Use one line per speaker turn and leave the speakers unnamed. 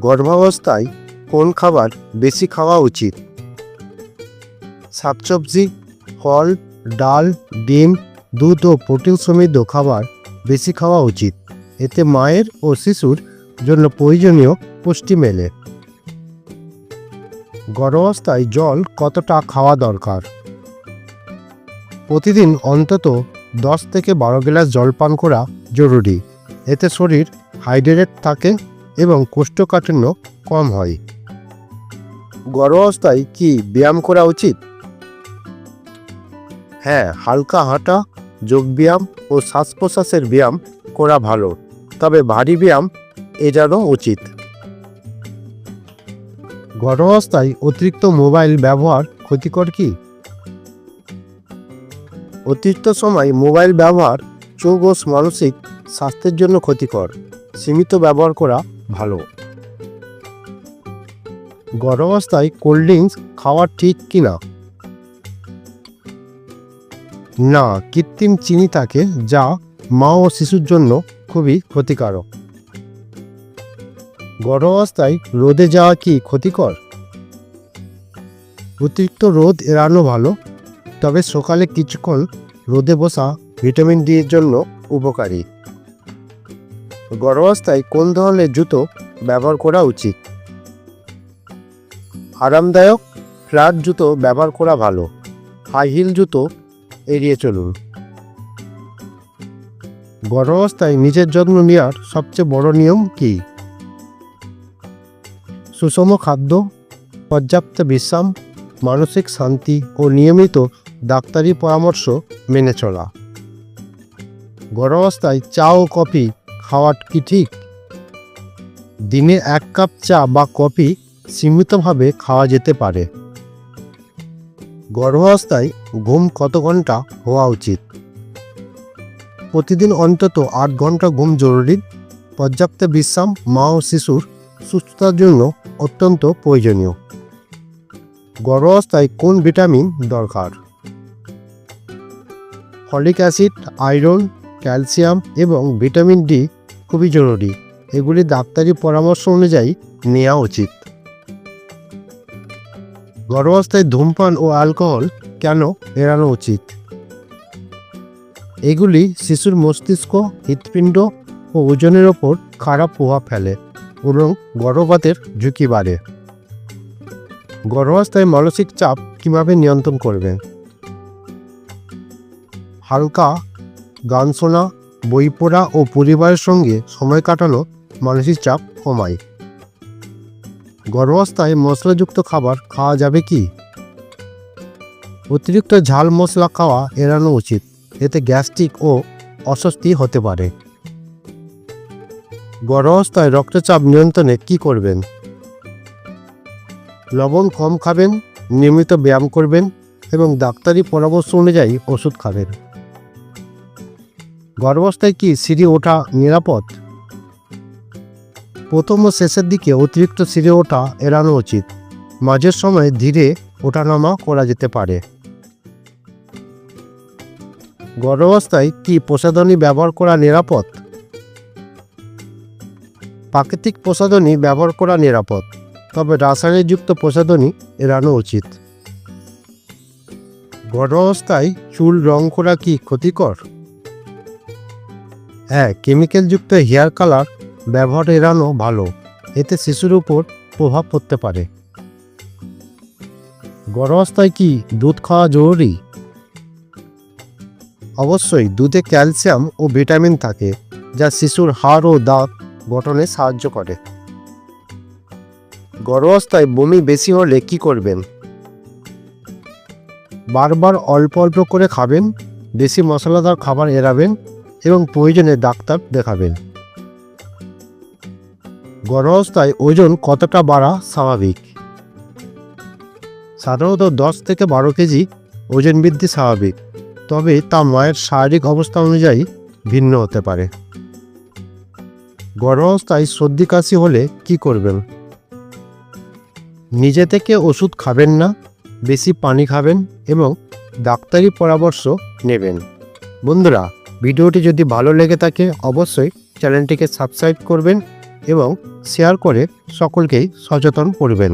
গর্ভাবস্থায় কোন খাবার বেশি খাওয়া উচিত? শাকসবজি, ফল, ডাল, ডিম, দুধ ও প্রোটিন সমৃদ্ধ খাবার বেশি খাওয়া উচিত। এতে মায়ের ও শিশুর জন্য প্রয়োজনীয় পুষ্টি মেলে। গর্ভাবস্থায় জল কতটা খাওয়া দরকার? প্রতিদিন অন্তত দশ থেকে বারো গ্লাস জল পান করা জরুরি। এতে শরীর হাইড্রেট থাকে এবং কোষ্ঠকাঠিন্য কম হয়। গর্ভাবস্থায় কি ব্যায়াম করা উচিত? হ্যাঁ হালকা হাঁটা, যোগব্যায়াম ও শ্বাস প্রশ্বাসের ব্যায়াম করা ভালো, তবে ভারী ব্যায়াম এড়ানো উচিত। গর্ভাবস্থায় অতিরিক্ত মোবাইল ব্যবহার ক্ষতিকর কি? অতিরিক্ত সময় মোবাইল ব্যবহার চোখ ও মানসিক স্বাস্থ্যের জন্য ক্ষতিকর। সীমিত ব্যবহার করা ভালো। গর্ভাবস্থায় কোল্ড ড্রিঙ্কস খাওয়া ঠিক কিনা? না, কৃত্রিম চিনি থাকে যা মা ও শিশুর জন্য খুবই ক্ষতিকারক। গর্ভাবস্থায় রোদে যাওয়া কি ক্ষতিকর? অতিরিক্ত রোদ এড়ানো ভালো, তবে সকালে কিছুক্ষণ রোদে বসা ভিটামিন ডি এর জন্য উপকারী। গর্ভাবস্থায় কোন ধরনের জুতো ব্যবহার করা উচিত? আরামদায়ক ফ্ল্যাট জুতো ব্যবহার করা ভালো। হাই হিল জুতো এড়িয়ে চলুন। গর্ভাবস্থায় নিজের যত্ন নেওয়ার সবচেয়ে বড় নিয়ম কি? সুষম খাদ্য, পর্যাপ্ত বিশ্রাম, মানসিক শান্তি ও নিয়মিত ডাক্তারি পরামর্শ মেনে চলা। গর্ভাবস্থায় চা ও কফি খাওয়া কি ঠিক? দিনে এক কাপ চা বা কফি সীমিতভাবে খাওয়া যেতে পারে। গর্ভাবস্থায় ঘুম কত ঘণ্টা হওয়া উচিত? প্রতিদিন অন্তত আট ঘণ্টা ঘুম জরুরি। পর্যাপ্ত বিশ্রাম মা ও শিশুর সুস্থতার জন্য অত্যন্ত প্রয়োজনীয়। গর্ভাবস্থায় কোন ভিটামিন দরকার? ফলিক অ্যাসিড, আয়রন ক্যালসিয়াম এবং ভিটামিন ডি খুবই জরুরি। এগুলি ডাক্তারি পরামর্শ অনুযায়ী নেওয়া উচিত। গর্ভাবস্থায় ধূমপান ও অ্যালকোহল কেন এড়ানো উচিত? এগুলি শিশুর মস্তিষ্ক, হৃৎপিণ্ড ও ওজনের ওপর খারাপ প্রভাব ফেলে এবং গর্ভপাতের ঝুঁকি বাড়ে। গর্ভাবস্থায় মানসিক চাপ কীভাবে নিয়ন্ত্রণ করবেন? হালকা গান শোনা, বই পড়া ও পরিবারের সঙ্গে সময় কাটানো মানসিক চাপ কমায়। গর্ভাবস্থায় মশলাযুক্ত খাবার খাওয়া যাবে কি? অতিরিক্ত ঝাল মশলা খাওয়া এড়ানো উচিত, এতে গ্যাস্ট্রিক ও অস্বস্তি হতে পারে। গর্ভাবস্থায় রক্তচাপ নিয়ন্ত্রণে কি করবেন? লবণ কম খাবেন, নিয়মিত ব্যায়াম করবেন এবং ডাক্তারি পরামর্শ অনুযায়ী ওষুধ খাবেন। গর্ভাবস্থায় কি সিঁড়ি ওঠা নিরাপদ? প্রথম ও শেষের দিকে অতিরিক্ত সিঁড়ি ওঠা এড়ানো উচিত। মাঝের সময় ধীরে ওঠানামা করা যেতে পারে। গর্ভাবস্থায় কি প্রসাধনী ব্যবহার করা নিরাপদ? প্রাকৃতিক প্রসাধনী ব্যবহার করা নিরাপদ, তবে রাসায়নিকযুক্ত প্রসাধনী এড়ানো উচিত। গর্ভাবস্থায় চুল রং করা কি ক্ষতিকর? হ্যাঁ কেমিক্যালযুক্ত হেয়ার কালার ব্যবহার এড়ানো ভালো। এতে শিশুর উপর প্রভাব পড়তে পারে। গর্ভাবস্থায় কি দুধ খাওয়া জরুরি? অবশ্যই, দুধে ক্যালসিয়াম ও ভিটামিন থাকে, যা শিশুর হাড় ও দাঁত গঠনে সাহায্য করে। গর্ভাবস্থায় বমি বেশি হলে কি করবেন? বারবার অল্প অল্প করে খাবেন, বেশি মশলাদার খাবার এড়াবেন এবং প্রয়োজনে ডাক্তার দেখাবেন। গর্ভাবস্থায় ওজন কতটা বাড়া স্বাভাবিক? সাধারণত দশ থেকে বারো কেজি ওজন বৃদ্ধি স্বাভাবিক, তবে তা মায়ের শারীরিক অবস্থা অনুযায়ী ভিন্ন হতে পারে। গর্ভাবস্থায় সর্দি কাশি হলে কি করবেন? নিজে থেকে ওষুধ খাবেন না, বেশি পানি খাবেন এবং ডাক্তারি পরামর্শ নেবেন। বন্ধুরা ভিডিওটি যদি ভালো লেগে থাকে, অবশ্যই চ্যানেলটিকে সাবস্ক্রাইব করবেন এবং শেয়ার করে সকলকেই সচেতন করবেন।